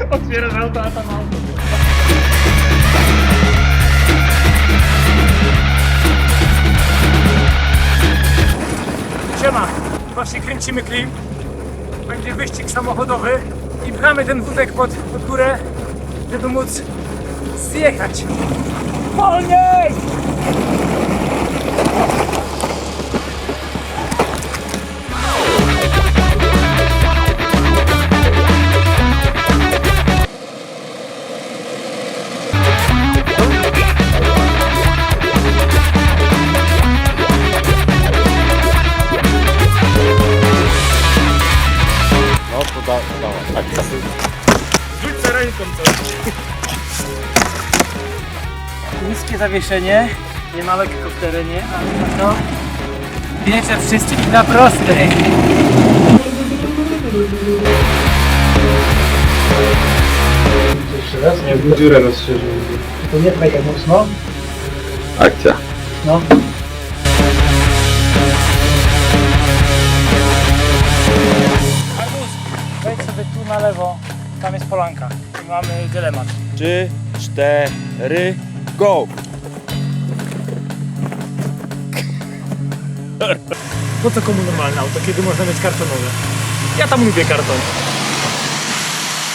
Otwierasz auto, a tam auto. Siema, właśnie kręcimy klip. Będzie wyścig samochodowy i pchamy ten wózek pod, pod górę, żeby móc zjechać. No to da, dała. Tak, Rzuć za ręką coś. Niskie zawieszenie, nie ma lekko w terenie, ale na to wiecie wszyscy i na prostej. Jeszcze raz? Nie, dziurę rozszerzył. To nie pchaj tak mocno. Akcja. No. Tu na lewo, tam jest polanka i mamy dylemat. Trzy, cztery, go! Po co komu normalne auto, kiedy można mieć kartonowe? Ja tam lubię karton.